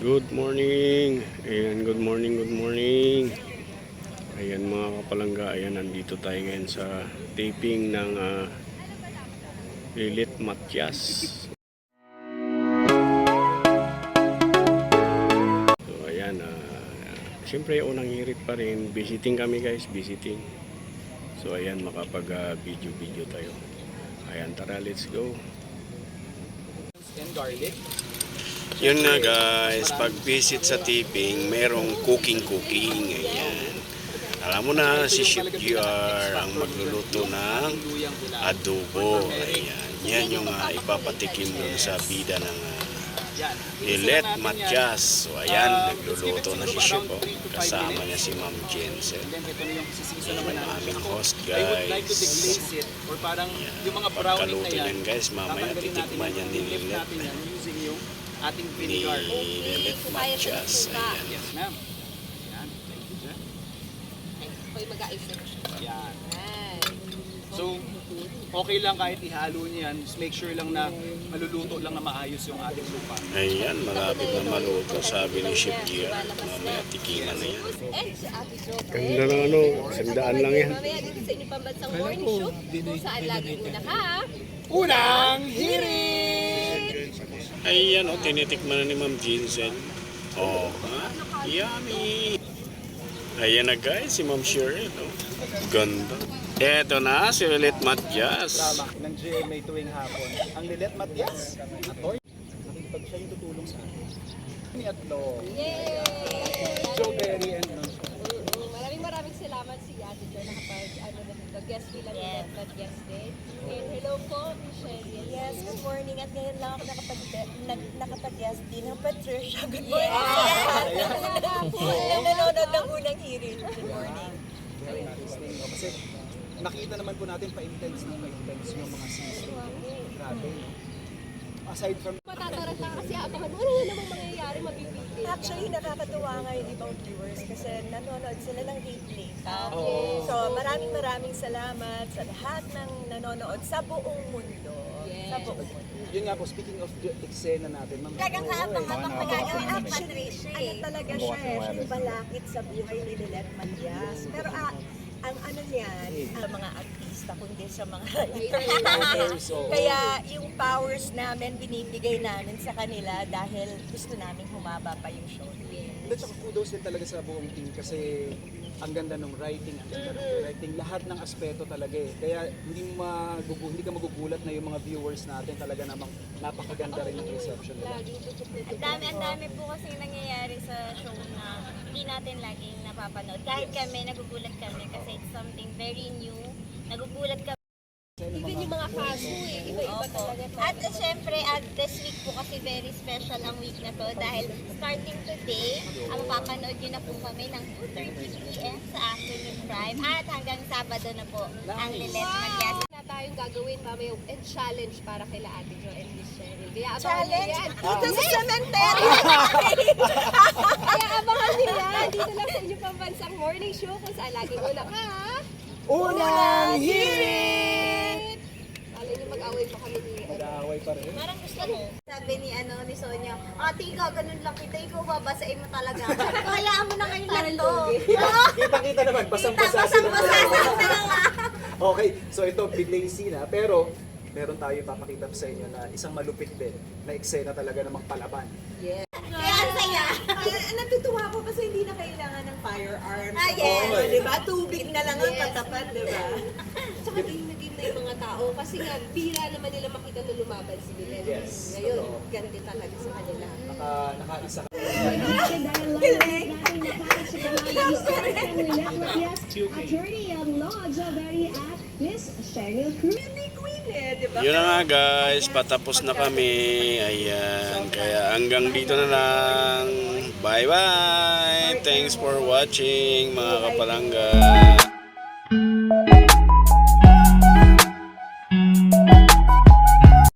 Good morning. Ayan, good morning, good morning. Ayan mga kapalangga, ayan nandito tayo ngayon sa taping ng ah, Lilit Matias. So ayan, ah, siyempre unang hirit pa rin. Visiting kami guys, visiting. So ayan, makapag-video-video tayo. Ayan, tara, let's go. and garlic. Yun na guys, pag visit sa tipping, merong cooking-cooking. Ayan. Alam mo na, si Chef GR ang magluluto ng adobo. Ayan. Yan yung ah, ipapatikim dun sa bida ng uh. Lilet. Matias. So ayan, Ah, nagluluto na si Chef. Oh. Kasama niya si Ma'am Jensen. Yung Yan natin. aming host guys. yung na Pagkaluto yan. yan guys, mamaya titikman yan ni Lilet. Ating Ni vinegar. Lilet Matias. Ayan. Yes, ma'am. Yan. Thank you, Jen. Ako'y mag-aayos na siya. Yan. Yan. So, okay lang kahit ihalo niyan. Just make sure lang na maluluto lang na maayos yung ating lupa. Ayan, malapit na maluto, sabi ni Chef GR. Mamaya tikiman na yan. Ganda ng ano, sandaan lang yan. Mamaya dito sa inyong pambansang morning show kung saan laging una ka. Unang hirit! Ayan, oh, tinitikman na ni Ma'am Jensen. Oh, ha? Yummy! Ayan na guys, si Ma'am Cheryl. Oh. Ganda. Eto na, si Lilet Matias. Tama, ng GMA tuwing hapon. Ang Lilet Matias, Atoy, nakipag siya yung tutulong sa akin. Ni Atlo, Yay! Joe Berry and nun. Mm, Maraming maraming salamat si Ate Jo nakapag ano. Guest yes. but guest din. Hello po, Michelle. Yes, good morning. At ngayon lang ako nakapag nag, nakapag-guest din ng Patricia. Good morning. Yung nanonood ng unang hearing. Good morning. Very interesting. No? Kasi nakita naman po natin pa-intense na pa-intense yung mga season. Grabe. No? Aside from Matatarat lang kasi abangan mo ano na namang mangyayari mabibigay. Actually, nakakatuwa nga yung ibang viewers kasi nanonood sila ng replay. Oo. Maraming maraming salamat sa lahat ng nanonood sa buong mundo. Sa buong mundo. yun nga po, speaking of the eksena natin, ma'am. Habang-habang magagawa Habang Patricia Ano talaga siya eh, siya yung balakit sa buhay ni Lilet Matias. Pero ah, ang ano niyan, ang mga artista, kundi sa mga. Kaya yung powers namin, binibigay namin sa kanila dahil gusto namin humaba pa yung show. Hindi, tsaka kudos din talaga sa buong team kasi ang ganda ng writing, ang ganda ng writing, lahat ng aspeto talaga eh. Kaya hindi magugu, hindi ka magugulat na yung mga viewers natin talaga namang napakaganda rin ng reception nila. Ang dami, ang dami po kasi nangyayari sa show na hindi natin laging napapanood. Kahit kami, nagugulat kami kasi it's something very new. Nagugulat kami. Even yung mga kaso eh, iba-iba Opo. talaga. At uh, syempre, at this week po kasi very special ang week na to dahil starting today, ang mapapanood nyo na po kami ng 2.30pm sa afternoon prime at hanggang Sabado na po ang Lilet Magyas. na tayong gagawin mamaya and challenge para kay Ate Jo and Miss Cheryl. Kaya abangan nyo Challenge yan. dito sa cemetery! Kaya abangan nyo yan. Dito lang sa inyong pambansang morning show kung saan laging una ka. Unang hirit! Pa kami ni Mag-aaway pa rin. Parang gusto mo. Sabi ni ano ni Sonia, ate ikaw ganun lang kita, ikaw babasain mo talaga. Hayaan mo na ngayon lang to. Kita-kita naman, basang-basa sila. Okay, so ito, biglang na, pero meron tayo ipapakita sa inyo na isang malupit din na eksena talaga namang palaban. Kaya ang saya. Ay, natutuwa ko kasi hindi na kailangan ng firearms. Ah, yes. Oo, di ba? Tubig na lang ang katapat, di ba? Tsaka game na yung mga tao kasi nga bihira naman nila makita na lumaban si Bilen. Yes. Ngayon, Totoo. ganti talaga sa kanila. Naka, nakaisa ka. Attorney at Law, very at Miss Cheryl Cruz. Hindi queen eh, di ba? Yun na nga guys, patapos na kami. Ayan, kaya hanggang dito na lang. Bye-bye! Thanks for watching mga kapalangga.